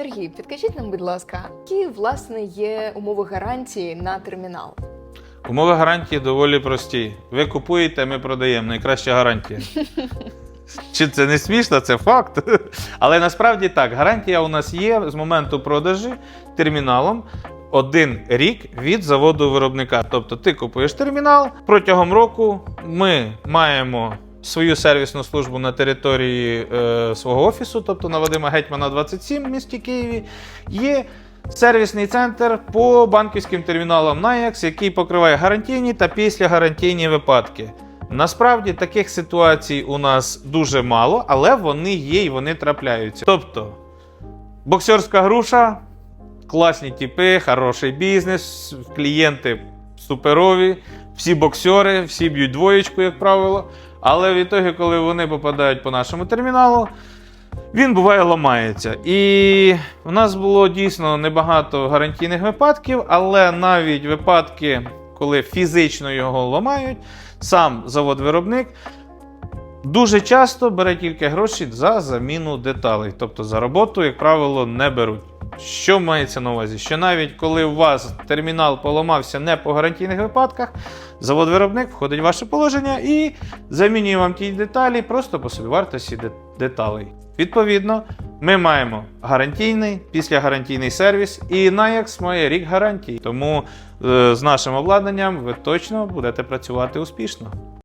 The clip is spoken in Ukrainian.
Сергій, підкажіть нам, будь ласка, які власне є умови гарантії на термінал? Умови гарантії доволі прості. Ви купуєте, ми продаємо. Найкраща гарантія. Чи це не смішно, це факт. Але насправді так, гарантія у нас є з моменту продажі терміналом один рік від заводу виробника. Тобто ти купуєш термінал протягом року. Ми маємо свою сервісну службу на території е, свого офісу, тобто на Вадима Гетьмана 27 в місті Києві. Є сервісний центр по банківським терміналам NAIAX, який покриває гарантійні та післягарантійні випадки. Насправді таких ситуацій у нас дуже мало, але вони є і вони трапляються. Тобто, боксерська груша, класні типи, хороший бізнес, клієнти суперові, всі боксери, всі б'ють двоєчку, як правило. Але в ітогі, коли вони попадають по нашому терміналу, він буває ламається. І в нас було дійсно небагато гарантійних випадків, але навіть випадки, коли фізично його ламають, сам завод-виробник дуже часто бере тільки гроші за заміну деталей. Тобто за роботу, як правило, не беруть. Що мається на увазі? Що навіть коли у вас термінал поламався не по гарантійних випадках, завод-виробник входить в ваше положення і замінює вам ті деталі просто по собівартості деталей. Відповідно, ми маємо гарантійний, післягарантійний сервіс, і Nayax має рік гарантії. Тому е, з нашим обладнанням ви точно будете працювати успішно.